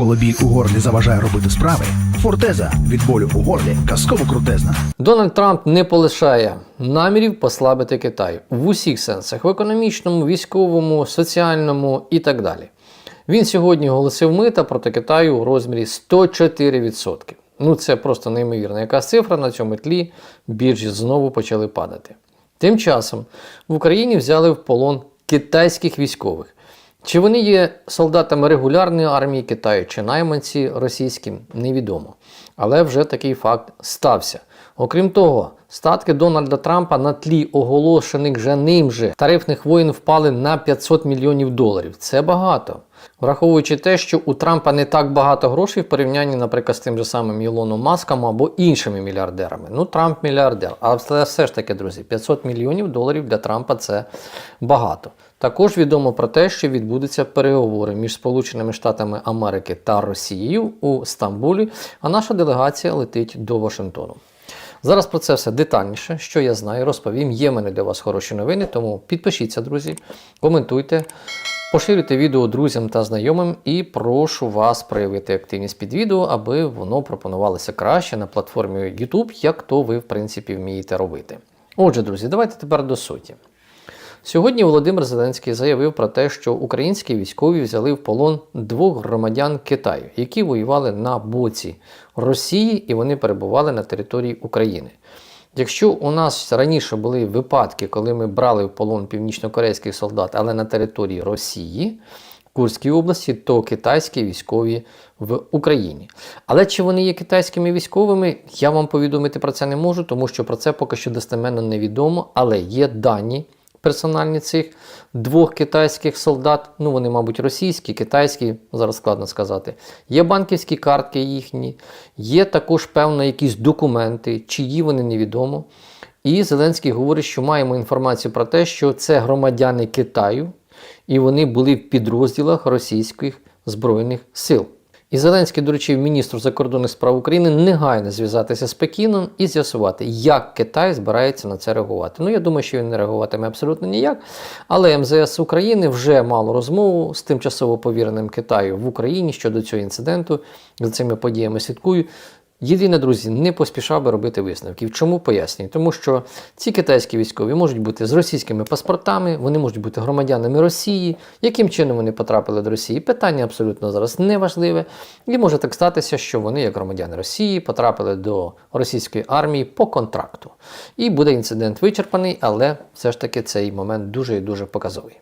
Коли біль у горлі заважає робити справи, фортеза від болю у горлі казково крутезна. Дональд Трамп не полишає намірів послабити Китай в усіх сенсах: в економічному, військовому, соціальному і так далі. Він сьогодні оголосив мита проти Китаю у розмірі 104%. Ну це просто неймовірна яка цифра на цьому тлі біржі знову почали падати. Тим часом в Україні взяли в полон китайських військових. Чи вони є солдатами регулярної армії Китаю чи найманці російським, невідомо. Але вже такий факт стався. Окрім того, статки Дональда Трампа на тлі оголошених же ним же тарифних воїн впали на 500 мільйонів доларів. Це багато. Враховуючи те, що у Трампа не так багато грошей в порівнянні, наприклад, з тим же самим Ілоном Маском або іншими мільярдерами. Ну, Трамп мільярдер. Але все ж таки, друзі, 500 мільйонів доларів для Трампа це багато. Також відомо про те, що відбудуться переговори між Сполученими Штатами Америки та Росією у Стамбулі, а наша делегація летить до Вашингтону. Зараз про це все детальніше, що я знаю, розповім. Є в мене для вас хороші новини, тому підпишіться, друзі, коментуйте, поширюйте відео друзям та знайомим і прошу вас проявити активність під відео, аби воно пропонувалося краще на платформі YouTube, як то ви, в принципі, вмієте робити. Отже, друзі, давайте тепер до суті. Сьогодні Володимир Зеленський заявив про те, що українські військові взяли в полон двох громадян Китаю, які воювали на боці Росії і вони перебували на території України. Якщо у нас раніше були випадки, коли ми брали в полон північнокорейських солдат, але на території Росії, Курській області, то китайські військові в Україні. Але чи вони є китайськими військовими, я вам повідомити про це не можу, тому що про це поки що достеменно невідомо, але є дані персональні цих двох китайських солдат. Ну, вони, мабуть, російські, китайські, зараз складно сказати. Є банківські картки їхні, є також, певно, якісь документи, чиї вони невідомо. І Зеленський говорить, що маємо інформацію про те, що це громадяни Китаю, і вони були в підрозділах російських Збройних сил. І Зеленський доручив міністру закордонних справ України негайно зв'язатися з Пекіном і з'ясувати, як Китай збирається на це реагувати. Ну, я думаю, що він не реагуватиме абсолютно ніяк. Але МЗС України вже мало розмову з тимчасово повіреним Китаю в Україні щодо цього інциденту. За цими подіями слідкую. Єдине, друзі, не поспішав би робити висновків. Чому пояснюю? Тому що ці китайські військові можуть бути з російськими паспортами, вони можуть бути громадянами Росії. Яким чином вони потрапили до Росії? Питання абсолютно зараз не важливе. І може так статися, що вони, як громадяни Росії, потрапили до російської армії по контракту. І буде інцидент вичерпаний, але все ж таки цей момент дуже і дуже показовий.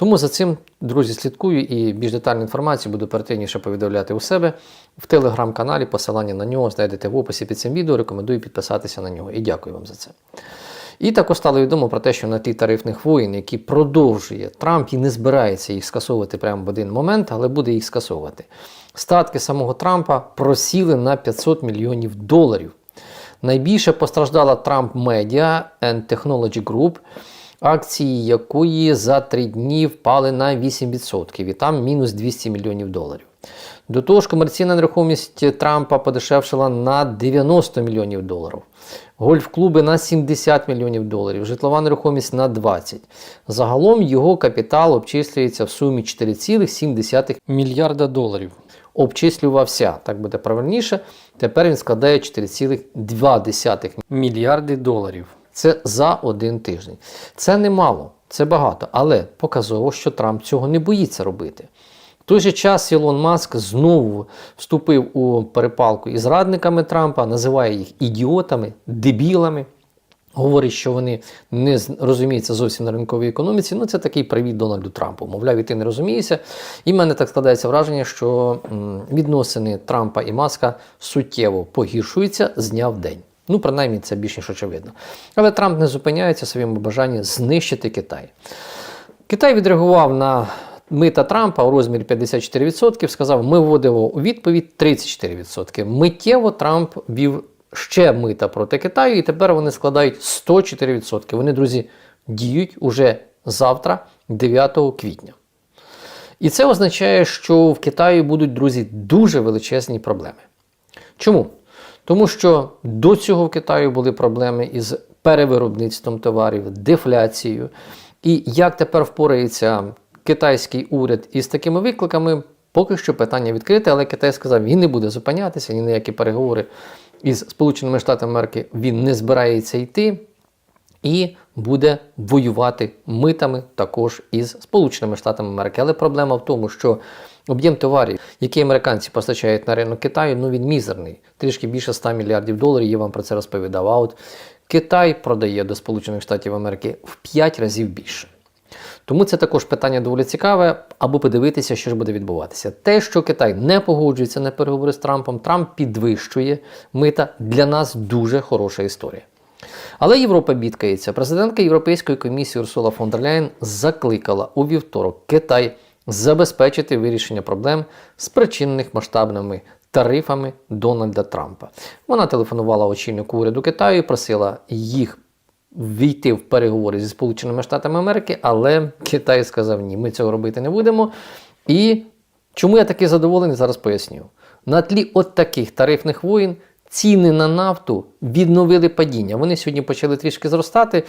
Тому за цим, друзі, слідкую і більш детальну інформацію буду оперативніше повідомляти у себе в телеграм-каналі. Посилання на нього знайдете в описі під цим відео. Рекомендую підписатися на нього. І дякую вам за це. І також стало відомо про те, що на тлі тарифних воїн, які продовжує Трамп і не збирається їх скасовувати прямо в один момент, але буде їх скасовувати. Статки самого Трампа просіли на 500 мільйонів доларів. Найбільше постраждала Media and Technology Group акції якої за три дні впали на 8%, і там мінус 200 мільйонів доларів. До того ж, комерційна нерухомість Трампа подешевшила на 90 мільйонів доларів. Гольф-клуби на 70 мільйонів доларів, житлова нерухомість на 20. Загалом його капітал обчислюється в сумі 4,7 мільярда доларів. Обчислювався, так буде правильніше. Тепер він складає 4,2 мільярди доларів. Це за один тиждень. Це немало, це багато, але показово, що Трамп цього не боїться робити. В той же час Ілон Маск знову вступив у перепалку із радниками Трампа, називає їх ідіотами, дебілами. Говорить, що вони не розуміються зовсім на ринковій економіці. Ну, це такий привіт Дональду Трампу. Мовляв, і ти не розумієшся. І в мене так складається враження, що відносини Трампа і Маска суттєво погіршуються з дня в день. Ну, принаймні, це більш ніж очевидно. Але Трамп не зупиняється в своєму бажанні знищити Китай. Китай відреагував на мита Трампа у розмірі 54%, сказав, ми вводимо у відповідь 34%. Миттєво Трамп вів ще мита проти Китаю, і тепер вони складають 104%. Вони, друзі, діють уже завтра, 9 квітня. І це означає, що в Китаї будуть, друзі, дуже величезні проблеми. Чому? Тому що до цього в Китаї були проблеми із перевиробництвом товарів, дефляцією. І як тепер впорається китайський уряд із такими викликами, Поки що питання відкрите, але Китай сказав, він не буде зупинятися, ні на які переговори із Сполученими Штатами Америки він не збирається йти і буде воювати митами також із Сполученими Штатами Америки. Але проблема в тому, що об'єм товарів, які американці постачають на ринок Китаю, ну він мізерний, трішки більше 100 мільярдів доларів. Я вам про це розповідав. А от Китай продає до Сполучених Штатів Америки в 5 разів більше. Тому це також питання доволі цікаве, аби подивитися, що ж буде відбуватися. Те, що Китай не погоджується на переговори з Трампом, Трамп підвищує мита для нас дуже хороша історія. Але Європа бідкається. Президентка Європейської комісії Урсула фон дер Ляєн закликала у вівторок Китай забезпечити вирішення проблем, спричинених масштабними тарифами Дональда Трампа. Вона телефонувала очільнику уряду Китаю і просила їх війти в переговори зі Сполученими Штатами Америки, але Китай сказав ні, ми цього робити не будемо. І чому я такий задоволений, зараз поясню. На тлі от таких тарифних воїн ціни на нафту відновили падіння. Вони сьогодні почали трішки зростати.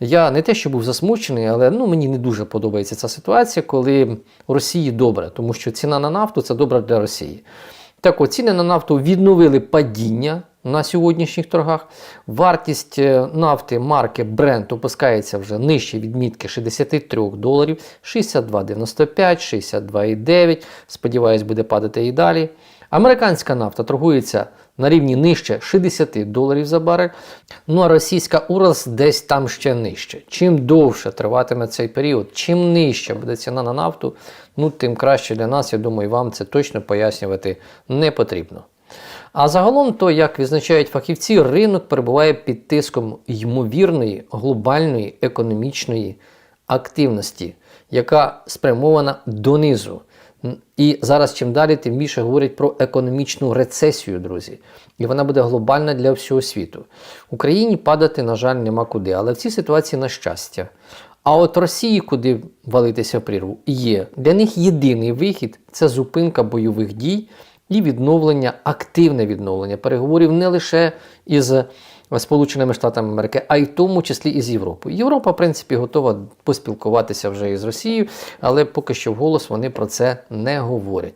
Я не те, що був засмучений, але ну, мені не дуже подобається ця ситуація, коли Росії добре, тому що ціна на нафту це добре для Росії. Так от ціни на нафту відновили падіння на сьогоднішніх торгах. Вартість е, нафти марки Brent опускається вже нижче відмітки 63 доларів, 62,95, 62,9. Сподіваюсь, буде падати і далі. Американська нафта торгується на рівні нижче 60 доларів за барель. Ну а російська Уралс десь там ще нижче. Чим довше триватиме цей період, чим нижче буде ціна на нафту, ну тим краще для нас. Я думаю, вам це точно пояснювати не потрібно. А загалом, то, як відзначають фахівці, ринок перебуває під тиском ймовірної глобальної економічної активності, яка спрямована донизу. І зараз чим далі, тим більше говорять про економічну рецесію, друзі. І вона буде глобальна для всього світу. Україні падати, на жаль, нема куди. Але в цій ситуації на щастя. А от Росії, куди валитися в прірву, є. Для них єдиний вихід це зупинка бойових дій і відновлення, активне відновлення переговорів не лише із Сполученими Штатами Америки, а й в тому числі і з Європою. Європа, в принципі, готова поспілкуватися вже із Росією, але поки що вголос вони про це не говорять.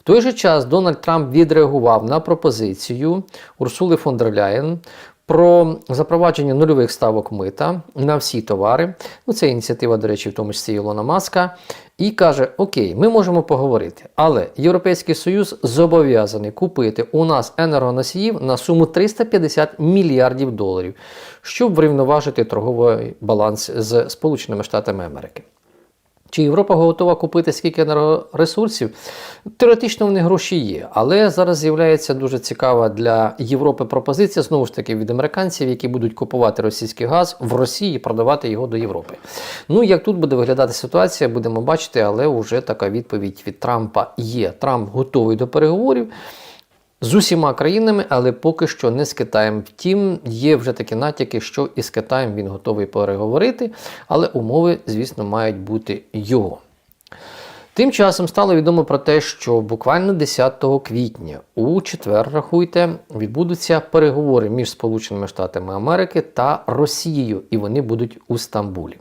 В той же час Дональд Трамп відреагував на пропозицію Урсули фон дер Ляєн про запровадження нульових ставок мита на всі товари. Ну, Це ініціатива, до речі, в тому числі Ілона Маска. І каже: Окей, ми можемо поговорити, але Європейський Союз зобов'язаний купити у нас енергоносіїв на суму 350 мільярдів доларів, щоб врівноважити торговий баланс з Сполученими Штатами Америки. Чи Європа готова купити скільки енергоресурсів? Теоретично в них гроші є, але зараз з'являється дуже цікава для Європи пропозиція знову ж таки від американців, які будуть купувати російський газ в Росії продавати його до Європи. Ну як тут буде виглядати ситуація, будемо бачити, але вже така відповідь від Трампа є. Трамп готовий до переговорів. З усіма країнами, але поки що не з Китаєм. Втім, є вже такі натяки, що із Китаєм він готовий переговорити, але умови, звісно, мають бути його. Тим часом стало відомо про те, що буквально 10 квітня у четвер, рахуйте, відбудуться переговори між Сполученими Штатами Америки та Росією, і вони будуть у Стамбулі.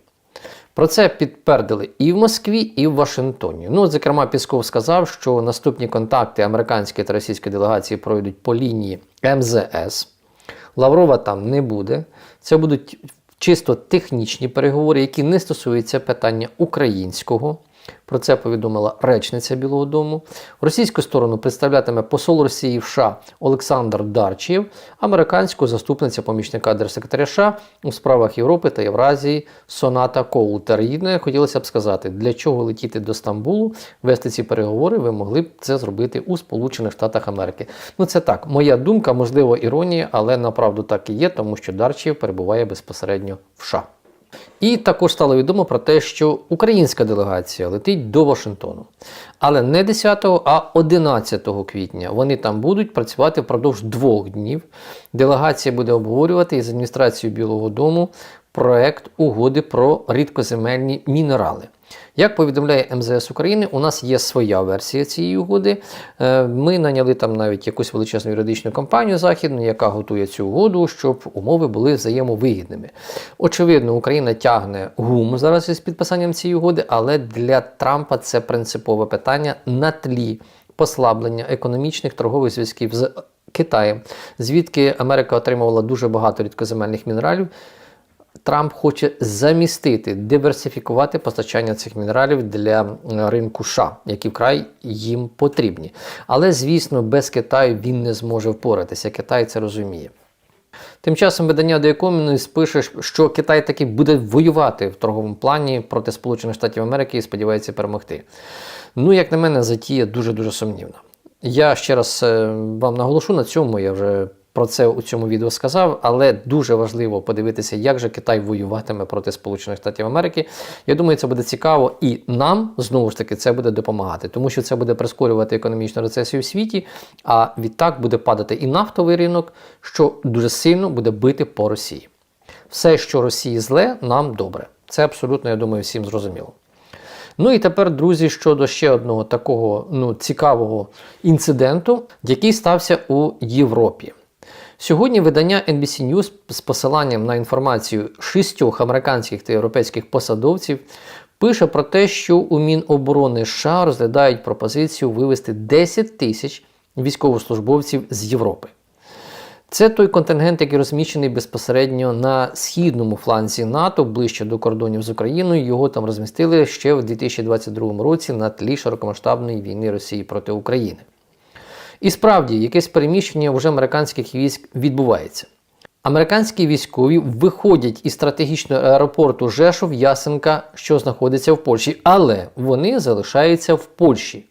Про це підтвердили і в Москві, і в Вашингтоні. Ну, зокрема, Пісков сказав, що наступні контакти американської та російської делегації пройдуть по лінії МЗС. Лаврова там не буде. Це будуть чисто технічні переговори, які не стосуються питання українського. Про це повідомила речниця Білого Дому. Російську сторону представлятиме посол Росії в США Олександр Дарчів, американську заступниця помічника держсекретаря США у справах Європи та Євразії Соната Коултер. Єдине, хотілося б сказати, для чого летіти до Стамбулу, вести ці переговори, ви могли б це зробити у Сполучених Штатах Америки. Ну це так, моя думка, можливо, іронія, але направду так і є, тому що Дарчів перебуває безпосередньо в США. І також стало відомо про те, що українська делегація летить до Вашингтону. Але не 10, а 11 квітня вони там будуть працювати впродовж двох днів. Делегація буде обговорювати із адміністрацією Білого Дому проект угоди про рідкоземельні мінерали. Як повідомляє МЗС України, у нас є своя версія цієї угоди. Е, Ми наняли там навіть якусь величезну юридичну компанію західну, яка готує цю угоду, щоб умови були взаємовигідними. Очевидно, Україна тягне гум зараз із підписанням цієї угоди, але для Трампа це принципове питання на тлі послаблення економічних торгових зв'язків з Китаєм, звідки Америка отримувала дуже багато рідкоземельних мінералів. Трамп хоче замістити, диверсифікувати постачання цих мінералів для е, ринку США, які вкрай їм потрібні. Але, звісно, без Китаю він не зможе впоратися. Китай це розуміє. Тим часом видання The Economist пише, що Китай таки буде воювати в торговому плані проти Сполучених Штатів Америки і сподівається перемогти. Ну, як на мене, затія дуже-дуже сумнівна. Я ще раз е, вам наголошу на цьому, я вже про це у цьому відео сказав, але дуже важливо подивитися, як же Китай воюватиме проти Сполучених Штатів Америки. Я думаю, це буде цікаво і нам знову ж таки це буде допомагати, тому що це буде прискорювати економічну рецесію в світі, а відтак буде падати і нафтовий ринок, що дуже сильно буде бити по Росії. Все, що Росії зле, нам добре. Це абсолютно, я думаю, всім зрозуміло. Ну і тепер, друзі, щодо ще одного такого ну, цікавого інциденту, який стався у Європі. Сьогодні видання NBC News з посиланням на інформацію шістьох американських та європейських посадовців пише про те, що у Міноборони США розглядають пропозицію вивести 10 тисяч військовослужбовців з Європи. Це той контингент, який розміщений безпосередньо на східному фланзі НАТО, ближче до кордонів з Україною. Його там розмістили ще в 2022 році на тлі широкомасштабної війни Росії проти України. І справді, якесь переміщення вже американських військ відбувається. Американські військові виходять із стратегічного аеропорту Жешов Ясенка, що знаходиться в Польщі, але вони залишаються в Польщі.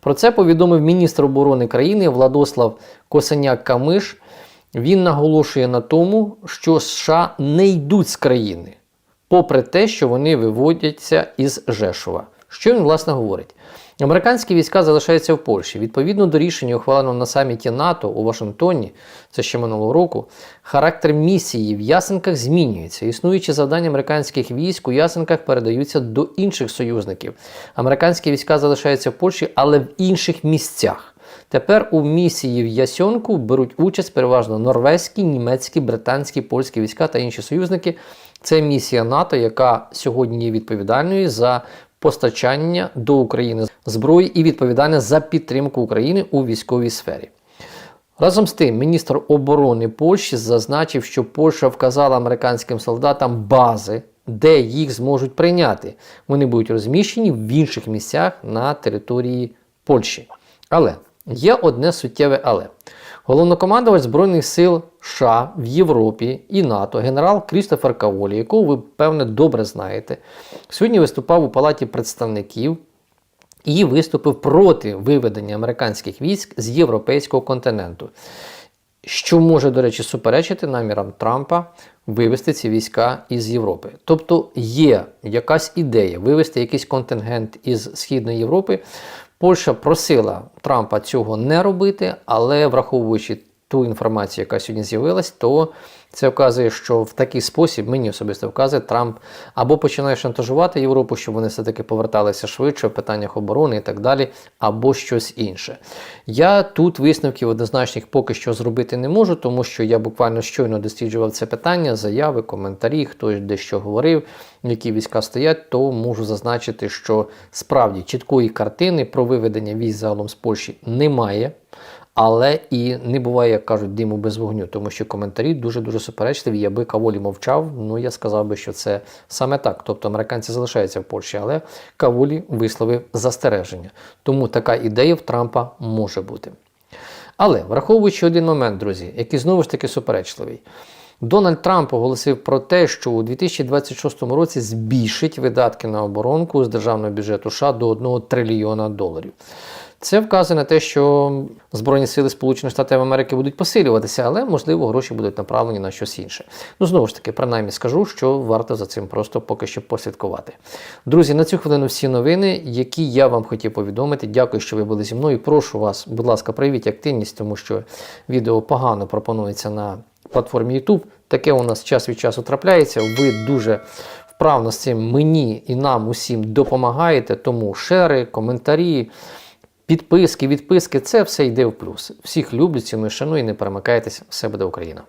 Про це повідомив міністр оборони країни Владослав Косеняк-Камиш. Він наголошує на тому, що США не йдуть з країни, попри те, що вони виводяться із Жешова. Що він власне говорить? Американські війська залишаються в Польщі. Відповідно до рішення, ухваленого на саміті НАТО у Вашингтоні, це ще минулого року, характер місії в Ясенках змінюється. Існуючі завдання американських військ у Ясенках передаються до інших союзників. Американські війська залишаються в Польщі, але в інших місцях. Тепер у місії в Ясьонку беруть участь переважно норвезькі, німецькі, британські, польські війська та інші союзники. Це місія НАТО, яка сьогодні є відповідальною за постачання до України зброї і відповідальна за підтримку України у військовій сфері. Разом з тим, міністр оборони Польщі зазначив, що Польща вказала американським солдатам бази, де їх зможуть прийняти. Вони будуть розміщені в інших місцях на території Польщі. Але є одне суттєве але. Головнокомандувач Збройних сил США в Європі і НАТО, генерал Крістофер Каволі, якого ви, певне, добре знаєте, сьогодні виступав у Палаті представників і виступив проти виведення американських військ з європейського континенту, що може, до речі, суперечити намірам Трампа вивести ці війська із Європи. Тобто є якась ідея вивести якийсь контингент із Східної Європи. Польща просила Трампа цього не робити, але враховуючи ту інформацію, яка сьогодні з'явилась, то це вказує, що в такий спосіб мені особисто вказує, Трамп або починає шантажувати Європу, щоб вони все-таки поверталися швидше в питаннях оборони і так далі, або щось інше. Я тут висновків однозначних поки що зробити не можу, тому що я буквально щойно досліджував це питання, заяви, коментарі, хто дещо говорив, які війська стоять, то можу зазначити, що справді чіткої картини про виведення військ загалом з Польщі немає. Але і не буває, як кажуть, диму без вогню, тому що коментарі дуже-дуже суперечливі. Якби Каволі мовчав, ну я сказав би, що це саме так. Тобто американці залишаються в Польщі, але Каволі висловив застереження. Тому така ідея в Трампа може бути. Але враховуючи один момент, друзі, який знову ж таки суперечливий. Дональд Трамп оголосив про те, що у 2026 році збільшить видатки на оборонку з державного бюджету США до 1 трильйона доларів. Це вказує на те, що Збройні сили Сполучених Штатів Америки будуть посилюватися, але можливо гроші будуть направлені на щось інше. Ну знову ж таки, принаймні скажу, що варто за цим просто поки що послідкувати. Друзі, на цю хвилину всі новини, які я вам хотів повідомити. Дякую, що ви були зі мною. Прошу вас, будь ласка, проявіть активність, тому що відео погано пропонується на платформі YouTube. Таке у нас час від часу трапляється. Ви дуже вправно з цим мені і нам усім допомагаєте, тому шери, коментарі, підписки, відписки це все йде в плюс. Всіх люблю, ціную, шаную і не перемикайтеся. Все буде Україна.